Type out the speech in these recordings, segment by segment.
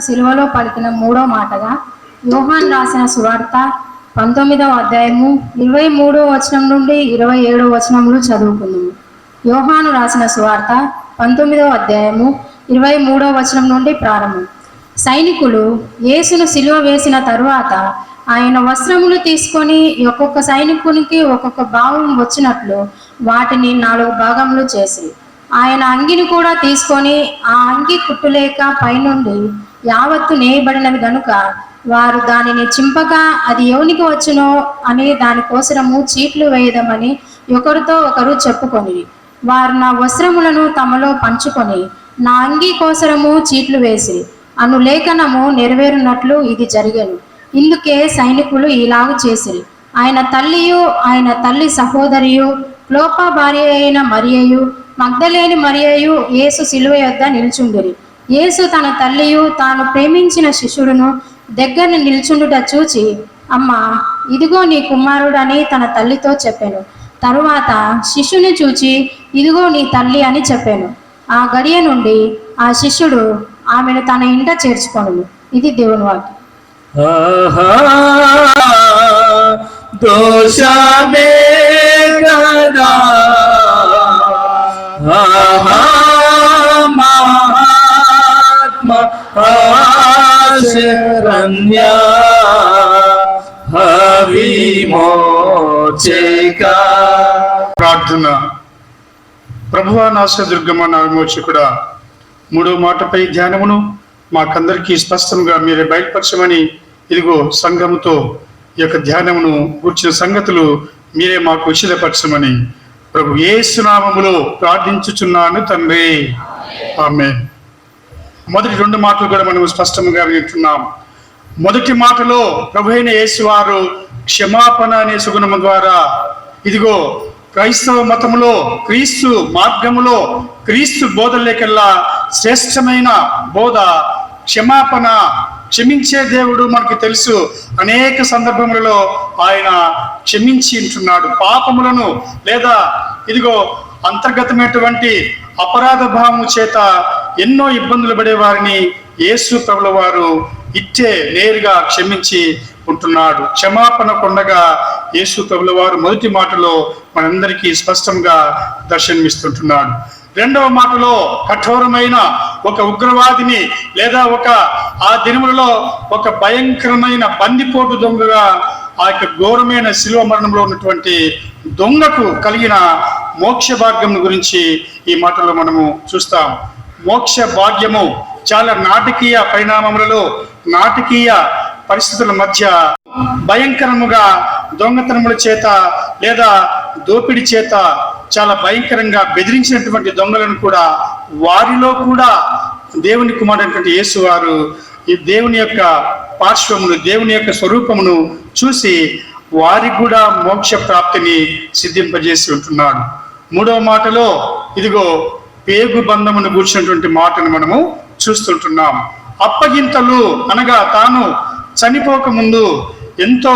సిలువలో పలికిన మూడో మాటగా యోహాన్ రాసిన సువార్త పంతొమ్మిదవ అధ్యాయము ఇరవై మూడో వచనం నుండి ఇరవై ఏడో వచనములు చదువుకుందాము యోహాను రాసిన సువార్త పంతొమ్మిదవ అధ్యాయము ఇరవై మూడో వచనం నుండి ప్రారంభం. సైనికులు యేసును సిలువ వేసిన తరువాత ఆయన వస్త్రములు తీసుకొని ఒక్కొక్క సైనికునికి ఒక్కొక్క భావం వచ్చినట్లు వాటిని నాలుగు భాగములు చేసి ఆయన అంగిని కూడా తీసుకొని ఆ అంగి కుట్టులేక పైనుండి యావత్తు నేయబడినది గనుక వారు దానిని చింపగా అది ఎవనికి వచ్చునో అని దానికోసరము చీట్లు వేయదమని ఒకరితో ఒకరు చెప్పుకొని వారు నా వస్త్రములను తమలో పంచుకొని నా అంగీ కోసరము చీట్లు వేసి అను లేఖనము నెరవేరునట్లు ఇది జరిగను. ఇందుకే సైనికులు ఇలాగు చేసిరి. ఆయన తల్లియు ఆయన తల్లి సహోదరియు క్లోప భార్య అయిన మరియయు మగ్ధలేని మరియయు యేసు సిలువ యొద్ద నిల్చుండిరి. యేసు తన తల్లియు తాను ప్రేమించిన శిష్యుడును దగ్గర నిల్చుండుట చూచి అమ్మ ఇదిగో నీ కుమారుడని తన తల్లితో చెప్పాను. తరువాత శిష్యుని చూచి ఇదిగో నీ తల్లి అని చెప్పాను. ఆ గడియ నుండి ఆ శిష్యుడు ఆమెను తన ఇంట చేర్చుకోను ఇది దేవుని వాక్యం. దోషమే కదా. ప్రభువా నాశ దుర్గమ నా విమోచకుడ. మూడో మాటపై ధ్యానమును మాకందరికీ స్పష్టంగా మీరే బయటపరచమని ఇదిగో సంఘముతో ఈ యొక్క ధ్యానమును కూర్చిన సంగతులు మీరే మాకు విషదపరచమని ప్రభు ఏ సునామములో ప్రార్థించుచున్నాను తండ్రి. ఆమె మొదటి రెండు మాటలు కూడా మనం స్పష్టంగా వింటున్నాం. మొదటి మాటలో ప్రభు అయిన యేసువారు క్షమాపణ అనే సుగుణము ద్వారా ఇదిగో క్రైస్తవ మతములో క్రీస్తు మార్గములో క్రీస్తు బోధలేకల్లా శ్రేష్టమైన బోధ క్షమాపణ క్షమించే దేవుడు మనకు తెలుసు. అనేక సందర్భములలో ఆయన క్షమించి ఉంటున్నాడు. పాపములను లేదా ఇదిగో అంతర్గతమైనటువంటి అపరాధ భావము చేత ఎన్నో ఇబ్బందులు పడే వారిని యేసు ప్రభుల వారు ఇట్టే నేరుగా క్షమించి ఉంటున్నాడు క్షమాపణ కొండగా యేసు ప్రభుల వారు మొదటి మాటలో మనందరికీ స్పష్టంగా దర్శనమిస్తుంటున్నాడు. రెండవ మాటలో కఠోరమైన ఒక ఉగ్రవాదిని లేదా ఒక ఆ దినములలో ఒక భయంకరమైన బందిపోటు దొంగగా ఆ యొక్క ఘోరమైన శిలువ మరణంలో ఉన్నటువంటి దొంగకు కలిగిన మోక్ష భాగ్యం గురించి ఈ మాటలో మనము చూస్తాం. మోక్ష భాగ్యము చాలా నాటకీయ పరిణామములలో నాటకీయ పరిస్థితుల మధ్య భయంకరముగా దొంగతనముల చేత లేదా దోపిడి చేత చాలా భయంకరంగా బెదిరించినటువంటి దొంగలను కూడా వారిలో కూడా దేవుని కుమారుడైనటువంటి యేసు వారు ఈ దేవుని యొక్క పార్శ్వమును దేవుని యొక్క స్వరూపమును చూసి వారికి కూడా మోక్ష ప్రాప్తిని సిద్ధింపజేసి ఉంటున్నాడు. మూడవ మాటలో ఇదిగో పేగు బంధమును కూర్చున్నటువంటి మాటను మనము చూస్తుంటున్నాం. అప్పగింతలు అనగా తాను చనిపోక ముందు ఎంతో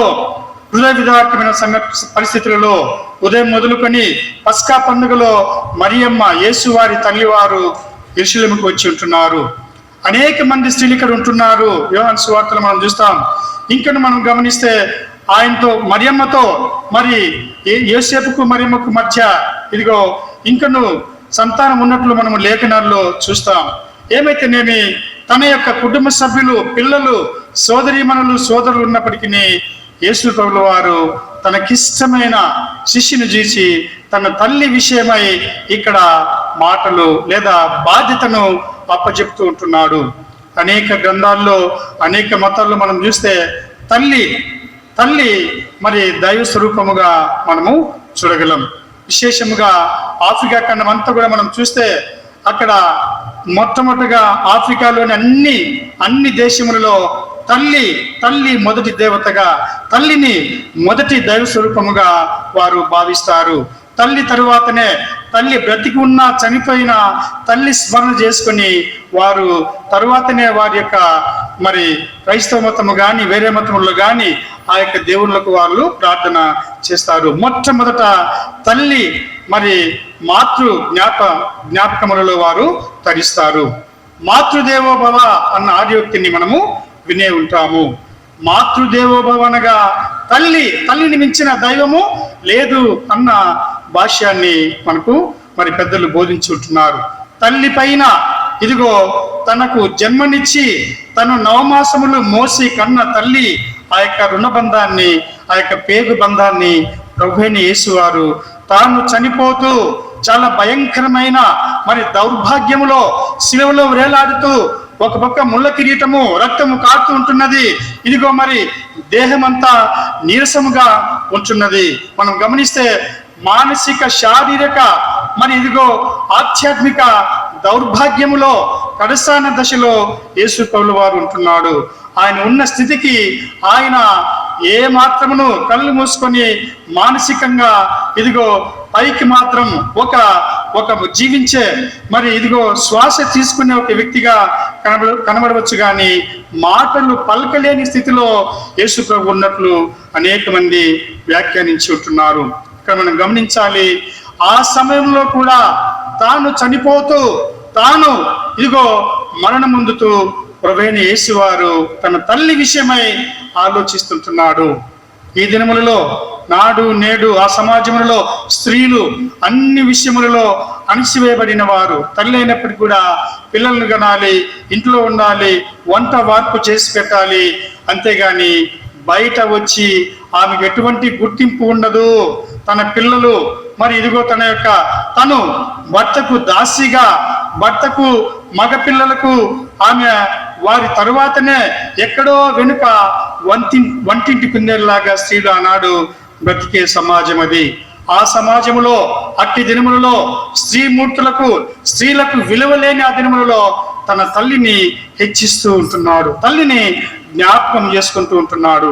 హృదయ విధార్థమైన సంగ పరిస్థితులలో ఉదయం మొదలుకొని పస్కా పండుగలో మరియమ్మ యేసువారి తల్లివారు ఎరుశలేముకు వచ్చి ఉంటున్నారు. అనేక మంది స్త్రీలు ఇక్కడ ఉంటున్నారు. యోహాన్ సువార్తలు మనం చూస్తాం. ఇంకా మనం గమనిస్తే ఆయనతో మరియమ్మతో మరి ఏ- యోసేపుకు మరియమ్మకు మధ్య ఇదిగో ఇంకను సంతానం ఉన్నట్లు మనము లేఖనాల్లో చూస్తాం. ఏమైతేనేమి? తన యొక్క కుటుంబ సభ్యులు పిల్లలు సోదరీమణులు సోదరులు ఉన్నప్పటికీ యేసు ప్రభుల వారు తనకిష్టమైన శిష్యుని చూసి తన తల్లి విషయమై ఇక్కడ మాటలు లేదా బాధ్యతను అప్పచెప్తూ ఉంటున్నాడు. అనేక గ్రంథాల్లో అనేక మతాల్లో మనం చూస్తే తల్లి తల్లి మరి దైవ స్వరూపముగా మనము చూడగలం. విశేషముగా ఆఫ్రికా ఖండం అంతా కూడా మనం చూస్తే అక్కడ మొట్టమొదటిగా ఆఫ్రికాలోని అన్ని అన్ని దేశములలో తల్లి తల్లి మొదటి దేవతగా తల్లిని మొదటి దైవ స్వరూపముగా వారు భావిస్తారు. తల్లి తరువాతనే తల్లి బ్రతికి ఉన్నా చనిపోయినా తల్లి స్మరణ చేసుకొని వారు తరువాతనే వారి యొక్క మరి క్రైస్తవ మతము కానీ వేరే మతములు కానీ ఆ యొక్క దేవుళ్ళకు వాళ్ళు ప్రార్థన చేస్తారు. మొట్టమొదట తల్లి మరి మాతృ జ్ఞాప జ్ఞాపకములలో వారు తరిస్తారు. మాతృదేవోభవ అన్న ఆర్యోక్తిని మనము వినే ఉంటాము. మాతృదేవోభవ అనగా తల్లి తల్లిని మించిన దైవము లేదు అన్న భాష్యాన్ని మనకు మరి పెద్దలు బోధించుకుంటున్నారు తల్లి పైన ఇదిగో తనకు జన్మనిచ్చి తను నవమాసములు మోసి కన్న తల్లి ఆ యొక్క రుణబంధాన్ని ఆ యొక్క పేగు బంధాన్ని ప్రభుని యేసువారు తాను చనిపోతూ చాలా భయంకరమైన మరి దౌర్భాగ్యములో శిలువలో వేలాడుతూ ఒక పక్క ముళ్ళ కిరీటము రక్తము కారుతూ ఉంటున్నది. ఇదిగో మరి దేహమంతా నీరసముగా ఉంటున్నది. మనం గమనిస్తే మానసిక శారీరక మరి ఇదిగో ఆధ్యాత్మిక దౌర్భాగ్యములో కడసాన దశలో యేసు పౌలు వారు ఉంటున్నాడు. ఆయన ఉన్న స్థితికి ఆయన ఏ మాత్రమును కళ్ళు మూసుకొని మానసికంగా ఇదిగో పైకి మాత్రం ఒక ఒక జీవించే మరి ఇదిగో శ్వాస తీసుకునే ఒక వ్యక్తిగా కనబడ కనబడవచ్చు కానీ మాటలు పలకలేని స్థితిలో యేసు ప్రభు ఉన్నట్లు అనేక మంది వ్యాఖ్యానించి ఉంటున్నారు. ఇక్కడ మనం గమనించాలి ఆ సమయంలో కూడా తాను చనిపోతూ తాను ఇదిగో మరణం ముందుతూ ప్రభైన యేసువారు తన తల్లి విషయమై ఆలోచిస్తుంటున్నాడు. ఈ దినములలో నాడు నేడు ఆ సమాజములలో స్త్రీలు అన్ని విషయములలో అణిచివేయబడిన వారు. తల్లి అయినప్పటికీ కూడా పిల్లలను కనాలి ఇంట్లో ఉండాలి వంట వార్పు చేసి పెట్టాలి. అంతేగాని బయట వచ్చి ఆమెకు ఎటువంటి గుర్తింపు ఉండదు. తన పిల్లలు మరి ఇదిగో తన యొక్క తను భర్తకు దాసిగా భర్తకు మగ పిల్లలకు ఆమె వారి తరువాతనే ఎక్కడో వెనుక వంటి వంటింటి కుందేలాగా స్త్రీలు ఆనాడు బ్రతికే సమాజం అది. ఆ సమాజములో అట్టి దినములలో స్త్రీమూర్తులకు స్త్రీలకు విలువలేని ఆ దినములలో తన తల్లిని హెచ్చిస్తూ ఉంటున్నాడు. తల్లిని జ్ఞాపకం చేసుకుంటూ ఉంటున్నాడు.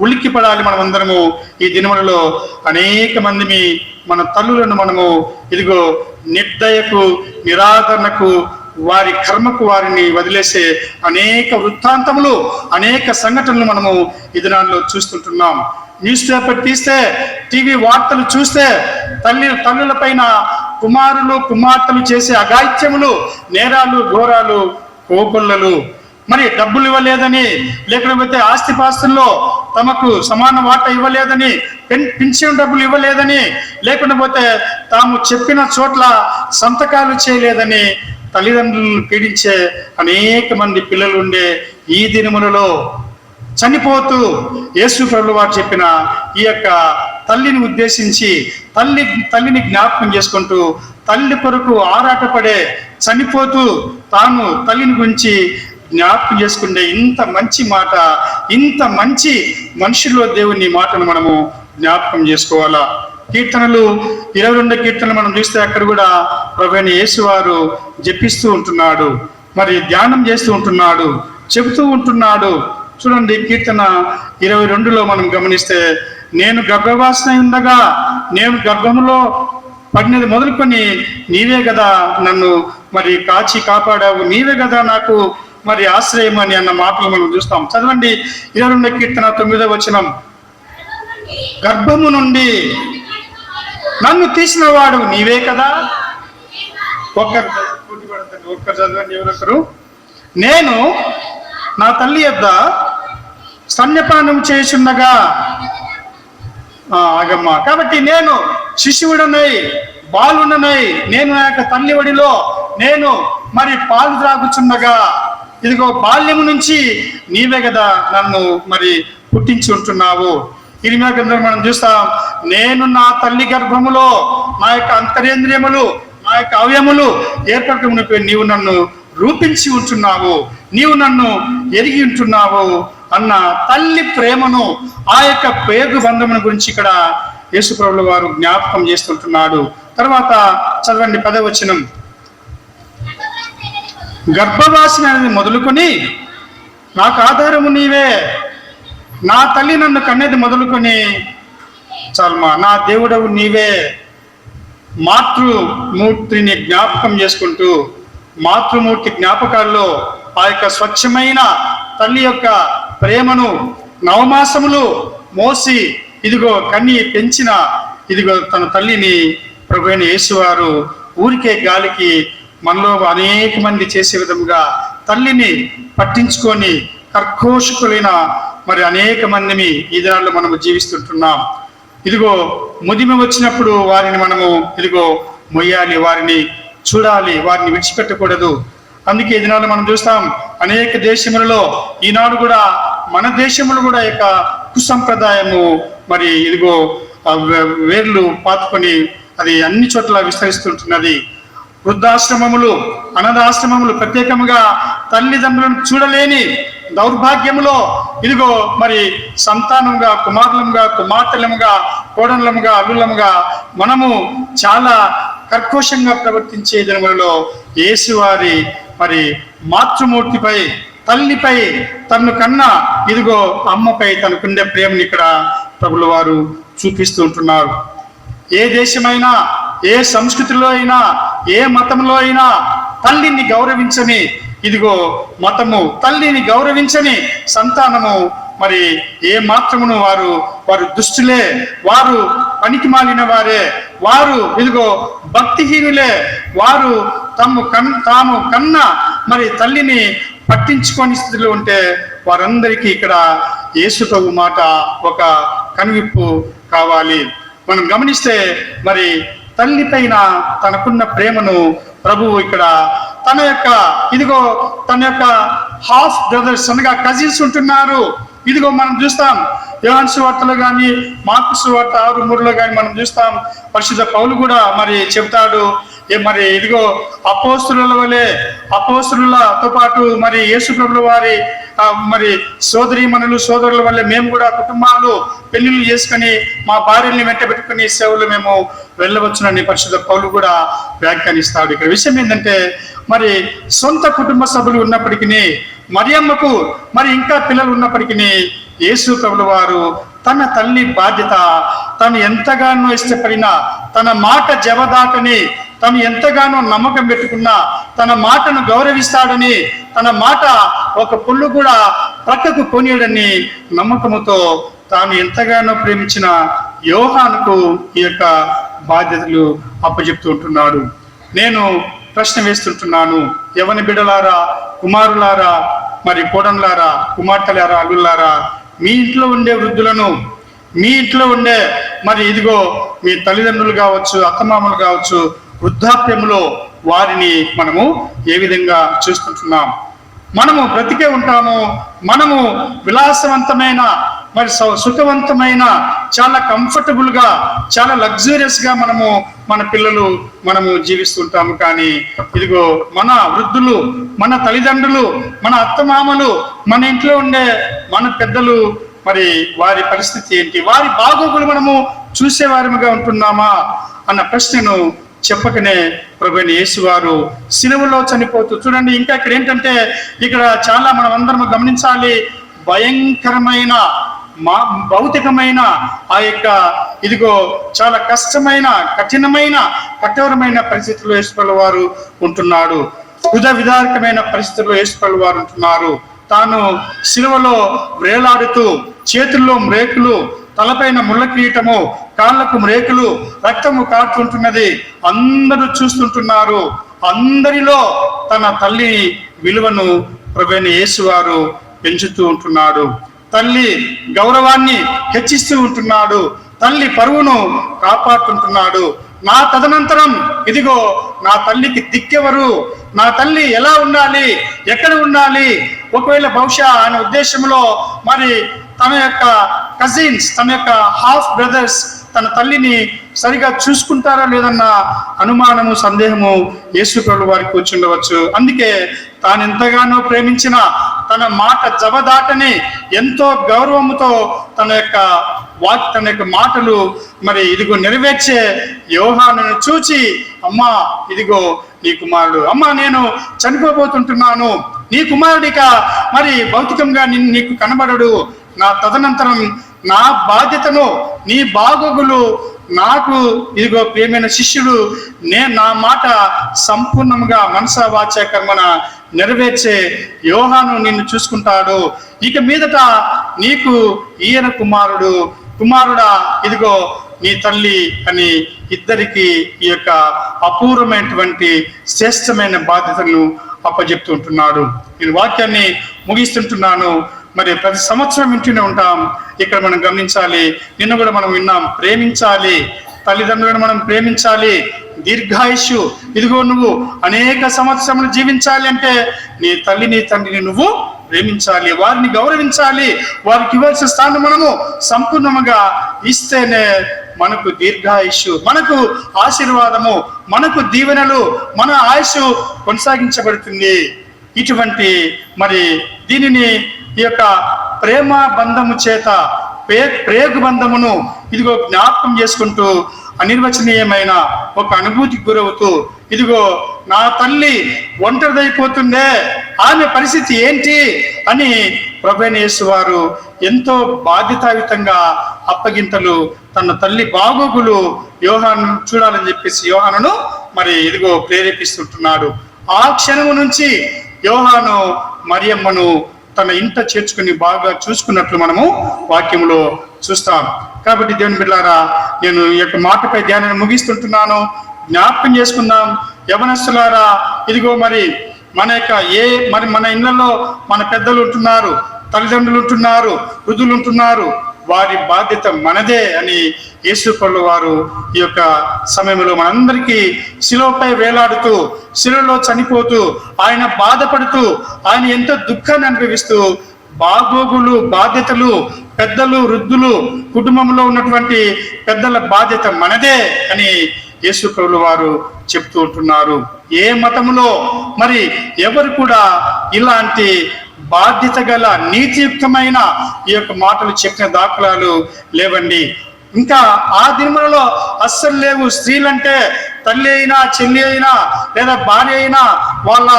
ఉలిక్కి పడాలి మనమందరము ఈ దినములలో. అనేక మందిని మన తల్లులను మనము ఇదిగో నిర్దయకు నిరాదరణకు వారి కర్మకు వారిని వదిలేసే అనేక వృత్తాంతములు అనేక సంఘటనలు మనము ఈ దినాల్లో చూస్తుంటున్నాం. న్యూస్ పేపర్ తీస్తే టీవీ వార్తలు చూస్తే తల్లి తల్లుల పైన కుమారులు కుమార్తెలు చేసే అగాత్యములు నేరాలు ఘోరాలు కోకొల్లలు. మరి డబ్బులు ఇవ్వలేదని లేకపోతే ఆస్తిపాస్తుల్లో తమకు సమాన వాటా ఇవ్వలేదని పెన్ డబ్బులు ఇవ్వలేదని లేకపోతే తాము చెప్పిన చోట్ల సంతకాలు చేయలేదని తల్లిదండ్రులను పీడించే అనేక మంది పిల్లలు ఉండే ఈ దినములలో చనిపోతూ యేసు ప్రభు వారు చెప్పిన ఈ యొక్క తల్లిని ఉద్దేశించి తల్లి తల్లిని జ్ఞాపకం చేసుకుంటూ తల్లి కొరకు ఆరాటపడే చనిపోతూ తాను తల్లిని గురించి జ్ఞాపకం చేసుకునే ఇంత మంచి మాట ఇంత మంచి మనుషుల్లో దేవుని మాటను మనము జ్ఞాపకం చేసుకోవాలా? కీర్తనలు ఇరవై రెండు కీర్తనలు మనం చూస్తే అక్కడ కూడా ప్రభుని యేసువారు జపిస్తూ ఉంటున్నాడు. మరి ధ్యానం చేస్తూ ఉంటున్నాడు చెబుతూ ఉంటున్నాడు. చూడండి కీర్తన ఇరవై రెండులో మనం గమనిస్తే నేను గర్భవాసన ఉండగా నేను గర్భములో పడినది మొదలుకొని నీవే కదా నన్ను మరి కాచి కాపాడావు నీవే కదా నాకు మరి ఆశ్రయం అని అన్న మాటలు మనం చూస్తాం. చదవండి ఇరవై రెండు కీర్తన తొమ్మిదో వచనం. గర్భము నుండి నన్ను తీసిన వాడు నీవే కదా? ఒక్కరు ఒక్కరు చదవండి ఎవరొకరు నేను నా తల్లి యొద్ద స్తన్యపానం చేయుచుండగా ఆగమ్మ. కాబట్టి నేను శిశువుడనై బాలుడనై నేను నా యొక్క తల్లి ఒడిలో నేను మరి పాలు త్రాగుచుండగా ఇదిగో బాల్యము నుంచి నీవే కదా నన్ను మరి పుట్టించి ఉంటున్నావు. ఇరిమియా గ్రంథం మనం చూస్తాం. నేను నా తల్లి గర్భములో నా యొక్క అంతరేంద్రియములు నా యొక్క అవయములు ఏర్పడటమునకు నీవు నన్ను రూపించి ఉంటున్నావు. నీవు నన్ను ఎరిగి ఉంటున్నావు. అన్న తల్లి ప్రేమను ఆ యొక్క పేగు బంధమును గురించి ఇక్కడ యేసుప్రభుల వారు జ్ఞాపకం చేస్తుంటున్నాడు. తర్వాత చదవండి పదవచనం. గర్భవాసిన అనేది మొదలుకొని నాకు ఆధారము నీవే. నా తల్లి నన్ను కన్నది మొదలుకొని చల్మా నా దేవుడవు నీవే. మాతృమూర్తిని జ్ఞాపకం చేసుకుంటూ మాతృమూర్తి జ్ఞాపకాల్లో ఆ యొక్క స్వచ్ఛమైన తల్లి యొక్క ప్రేమను నవమాసములు మోసి ఇదిగో కన్ని పెంచిన ఇదిగో తన తల్లిని ప్రభు అయిన యేసువారు ఊరికే గాలికి మనలో అనేక మంది చేసే విధముగా తల్లిని పట్టించుకొని కర్కోషకులైన మరి అనేక మందిని ఈ దినాల్లో మనము జీవిస్తుంటున్నాం. ఇదిగో ముదిమి వచ్చినప్పుడు వారిని మనము ఇదిగో మొయ్యాలి వారిని చూడాలి వారిని విడిచిపెట్టకూడదు. అందుకే ఈ దినాలు మనం చూస్తాం అనేక దేశములలో ఈనాడు కూడా మన దేశంలో కూడా యొక్క కుసంప్రదాయము మరి ఇదిగో వే- వేర్లు పాతుకొని అది అన్ని చోట్ల విస్తరిస్తుంటున్నది. వృద్ధాశ్రమములు అనాథాశ్రమములు ప్రత్యేకంగా తల్లిదండ్రులను చూడలేని దౌర్భాగ్యములో ఇదిగో మరి సంతానముగా కుమారులముగా కుమార్తెలముగా కోడలముగా అల్లులముగా మనము చాలా కర్కోశంగా ప్రవర్తించే దినములలో యేసువారి మరి మాతృమూర్తిపై తల్లిపై తన్ను కన్నా ఇదిగో అమ్మపై తనకుండే ప్రేమని ఇక్కడ ప్రభుల వారు చూపిస్తూ ఉంటున్నారు. ఏ దేశమైనా ఏ సంస్కృతిలో అయినా ఏ మతంలో అయినా తల్లిని గౌరవించని ఇదిగో మతము తల్లిని గౌరవించని సంతానము మరి ఏ మాత్రమును వారు వారు దుష్టులే వారు పనికి మాలిన వారే వారు ఇదిగో భక్తిహీనులే వారు తమ కన్ తాము కన్న మరి తల్లిని పట్టించుకోని స్థితిలో ఉంటే వారందరికీ ఇక్కడ యేసు ప్రభు మాట ఒక కనువిప్పు కావాలి. మనం గమనిస్తే మరి తల్లి పైన తనకున్న ప్రేమను ప్రభువు ఇక్కడ తన యొక్క ఇదిగో తన యొక్క హాఫ్ బ్రదర్స్ అనగా కజిన్స్ ఉంటున్నారు. ఇదిగో మనం చూస్తాం. యోహాన్ సువార్తలో కానీ మార్కు సువార్త ఆరు మూడులో కానీ మనం చూస్తాం. పరిశుద్ధ పౌలు కూడా మరి చెబుతాడు మరి ఇదిగో అపోస్తుల వలె అపోస్తులతో పాటు మరి యేసు ప్రభుల వారి మరి సోదరి మనులు సోదరుల వల్ల మేము కూడా కుటుంబాలు పెళ్ళిళ్ళు చేసుకొని మా భార్యల్ని వెంట పెట్టుకుని సేవలు మేము వెళ్ళవచ్చునని పరిశుద్ధ పౌలు కూడా వ్యాఖ్యానిస్తాడు. ఇక్కడ విషయం ఏంటంటే మరి సొంత కుటుంబ సభ్యులు ఉన్నప్పటికీ మరియమ్మకు మరి ఇంకా పిల్లలు ఉన్నప్పటికీ యేసు ప్రభుల వారు తన తల్లి బాధ్యత తను ఎంతగానో ఇష్టపడిన తన మాట జవదాటని తను ఎంతగానో నమ్మకం పెట్టుకున్నా తన మాటను గౌరవిస్తాడని తన మాట ఒక పుల్లు కూడా ప్రక్కకు కొనియడని నమ్మకముతో తాను ఎంతగానో ప్రేమించిన యోహానుకు ఈ యొక్క బాధ్యతలు అప్పజెప్తూ ఉంటున్నాడు. నేను ప్రశ్న వేస్తుంటున్నాను. ఎవని బిడలారా కుమారులారా మరి కోడన్లారా కుమార్తెలారా అల్లులారా మీ ఇంట్లో ఉండే వృద్ధులను మీ ఇంట్లో ఉండే మరి ఇదిగో మీ తల్లిదండ్రులు కావచ్చు అత్తమామలు కావచ్చు వృద్ధాప్యంలో వారిని మనము ఏ విధంగా చూసుకుంటున్నాం? మనము బ్రతికే ఉంటాము. మనము విలాసవంతమైన మరి సుఖవంతమైన చాలా కంఫర్టబుల్గా చాలా లగ్జూరియస్గా మనము మన పిల్లలు మనము జీవిస్తుంటాము కానీ ఇదిగో మన వృద్ధులు మన తల్లిదండ్రులు మన అత్తమామలు మన ఇంట్లో ఉండే మన పెద్దలు మరి వారి పరిస్థితి ఏంటి? వారి బాగోగులు మనము చూసేవారిగా ఉంటున్నామా? అన్న ప్రశ్నను చెప్పకనే ప్రభుని యేసు వారు సిలువలో చనిపోతూ చూడండి ఇంకా ఇక్కడ ఏంటంటే ఇక్కడ చాలా మనం అందరం గమనించాలి భయంకరమైన మా భౌతికమైన ఆ యొక్క ఇదిగో చాలా కష్టమైన కఠినమైన కఠోరమైన పరిస్థితుల్లో యేసుప్రభు వారు ఉంటున్నాడు. హృదయ విధారకమైన పరిస్థితుల్లో యేసుప్రభు వారు ఉంటున్నారు. తాను సిలువలో వేలాడుతూ చేతుల్లో మ్రేకులు తలపైన ముళ్ళ కిరీటము కాళ్ళకు మ్రేకులు రక్తము కారుతుంటున్నది. అందరూ చూస్తుంటున్నారు. అందరిలో తన తల్లి విలువను ప్రభుని యేసువారు పెంచుతూ ఉంటున్నాడు. తల్లి గౌరవాన్ని హెచ్చిస్తూ ఉంటున్నాడు. తల్లి పరువును కాపాడుతుంటున్నాడు. నా తదనంతరం ఇదిగో నా తల్లికి దిక్కెవరు? నా తల్లి ఎలా ఉండాలి? ఎక్కడ ఉండాలి? ఒకవేళ బహుశా ఆయన ఉద్దేశంలో మరి తన యొక్క కజిన్స్ తన యొక్క హాఫ్ బ్రదర్స్ తన తల్లిని సరిగా చూసుకుంటారా లేదన్న అనుమానము సందేహము యేసు ప్రభు వారికి వచ్చిండవచ్చు. అందుకే తాను ఎంతగానో ప్రేమించిన తన మాట జబదాటని ఎంతో గౌరవముతో తన యొక్క వాక్ తన యొక్క మాటలు మరి ఇదిగో నెరవేర్చే యోహాను చూచి అమ్మా ఇదిగో నీ కుమారుడు. అమ్మా నేను చనిపోబోతుంటున్నాను. నీ కుమారుడిక మరి భౌతికంగా నిన్ను నీకు కనబడడు. నా తదనంతరం నా బాధ్యతను నీ బాగోగులు నాకు ఇదిగో ప్రియమైన శిష్యుడు నే నా మాట సంపూర్ణంగా మనసా వాచ కర్మన నెరవేర్చే యోహాను నిన్ను చూసుకుంటాడు. ఇక మీదట నీకు ఈయన కుమారుడు కుమారుడా ఇదిగో నీ తల్లి అని ఇద్దరికి ఈ యొక్క అపూర్వమైనటువంటి శ్రేష్టమైన బాధ్యతను అప్పజెప్తుంటున్నాడు నేను వాక్యాన్ని ముగిస్తుంటున్నాను. మరి ప్రతి సంవత్సరం వింటూనే ఉంటాం. ఇక్కడ మనం గమనించాలి నిన్న కూడా మనం విన్నాం ప్రేమించాలి తల్లిదండ్రులను మనం ప్రేమించాలి. దీర్ఘాయుషు ఇదిగో నువ్వు అనేక సంవత్సరములు జీవించాలి అంటే నీ తల్లి నీ తండ్రిని నువ్వు ప్రేమించాలి వారిని గౌరవించాలి. వారికి ఇవ్వాల్సిన స్థానం మనము సంపూర్ణముగా ఇస్తేనే మనకు దీర్ఘాయుషు మనకు ఆశీర్వాదము మనకు దీవెనలు మన ఆయుష్ కొనసాగించబడుతుంది. ఇటువంటి మరి దీనిని ఈ యొక్క ప్రేమ బంధము చేత ప్రే ప్రేగు బంధమును ఇదిగో జ్ఞాపకం చేసుకుంటూ అనిర్వచనీయమైన ఒక అనుభూతికి గురవుతూ ఇదిగో నా తల్లి ఒంటరిదైపోతుందే ఆమె పరిస్థితి ఏంటి అని ప్రభనేసు వారు ఎంతో బాధ్యతాయుతంగా అప్పగింతలు తన తల్లి బాగోగులు యోహాను చూడాలని చెప్పేసి యోహానును మరి ఇదిగో ప్రేరేపిస్తుంటున్నాడు. ఆ క్షణము నుంచి యోహాను మరియమ్మను తన ఇంట చేర్చుకుని బాగా చూసుకున్నట్లు మనము వాక్యంలో చూస్తాం. కాబట్టి దేవుని బిడ్డారా నేను ఈ యొక్క మాటపై ధ్యానాన్ని ముగిస్తుంటున్నాను. జ్ఞాపకం చేసుకుందాం. యవనస్తులారా ఇదిగో మరి మన యొక్క ఏ మరి మన ఇళ్ళలో మన పెద్దలు ఉంటున్నారు తల్లిదండ్రులు ఉంటున్నారు వృద్ధులు ఉంటున్నారు. వారి బాధ్యత మనదే అని యేసుపల్లు వారు ఈ యొక్క సమయంలో మనందరికీ శిలువపై వేలాడుతూ శిలువలో చనిపోతూ ఆయన బాధపడుతూ ఆయన ఎంతో దుఃఖాన్ని అనుభవిస్తూ బాగోగులు బాధ్యతలు పెద్దలు వృద్ధులు కుటుంబంలో ఉన్నటువంటి పెద్దల బాధ్యత మనదే అని యేసు ప్రభులు వారు చెప్తూ ఉంటున్నారు. ఏ మతములో మరి ఎవరు కూడా ఇలాంటి బాధ్యత గల నీతియుక్తమైన ఈ యొక్క మాటలు చెప్పిన దాఖలాలు లేవండి. ఇంకా ఆ దినములలో అస్సలు లేవు. స్త్రీలంటే తల్లి అయినా చెల్లి అయినా లేదా భార్య అయినా వాళ్ళ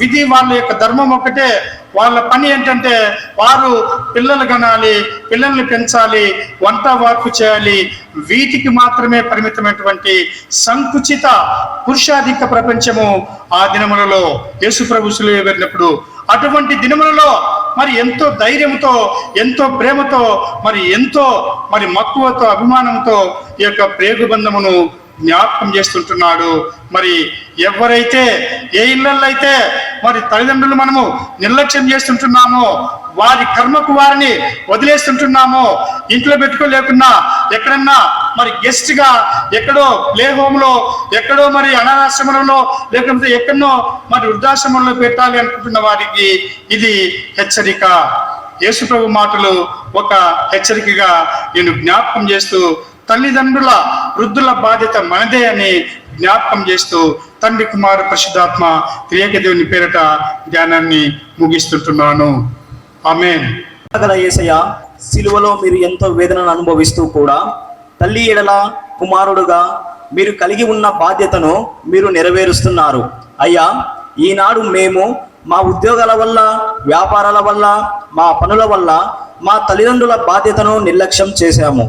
విధి వాళ్ళ యొక్క ధర్మం ఒకటే వాళ్ళ పని ఏంటంటే వారు పిల్లలు కనాలి పిల్లల్ని పెంచాలి వంట వార్పు చేయాలి. వీటికి మాత్రమే పరిమితమైనటువంటి సంకుచిత పురుషాధిక ప్రపంచము ఆ దినములలో యేసు ప్రభుసులు వెళ్ళినప్పుడు అటువంటి దినములలో మరి ఎంతో ధైర్యంతో ఎంతో ప్రేమతో మరి ఎంతో మరి మక్కువతో అభిమానంతో ఈ యొక్క ప్రేగు బంధమును జ్ఞాపకం చేస్తుంటున్నాడు. మరి ఎవరైతే ఏ ఇళ్ళల్లో అయితే మరి తల్లిదండ్రులు మనము నిర్లక్ష్యం చేస్తుంటున్నామో. వారి కర్మకు వారిని వదిలేస్తుంటున్నామో. ఇంట్లో పెట్టుకోలేకున్నా ఎక్కడన్నా మరి గెస్ట్గా ఎక్కడో ప్లే హోమ్లో ఎక్కడో మరి అనాథాశ్రమంలో లేకపోతే ఎక్కడో మరి వృద్ధాశ్రమంలో పెట్టాలి అనుకుంటున్న వారికి ఇది హెచ్చరిక. యేసుప్రభు మాటలు ఒక హెచ్చరికగా నేను జ్ఞాపకం చేస్తూ తల్లిదండ్రుల వృద్ధుల బాధ్యత మనదే అని జ్ఞాపకం చేస్తూ తండ్రి కుమార్ పరిశుద్ధాత్మ త్రియేక దేవుని పేరట ధ్యానాన్ని ముగిస్తుంటున్నాను. ఆమె గల సిలువలో మీరు ఎంతో వేదనను అనుభవిస్తూ కూడా తల్లి ఎడల కుమారుడుగా మీరు కలిగి ఉన్న బాధ్యతను మీరు నెరవేరుస్తున్నారు. అయ్యా ఈనాడు మేము మా ఉద్యోగాల వల్ల వ్యాపారాల వల్ల మా పనుల వల్ల మా తల్లిదండ్రుల బాధ్యతను నిర్లక్ష్యం చేశాము.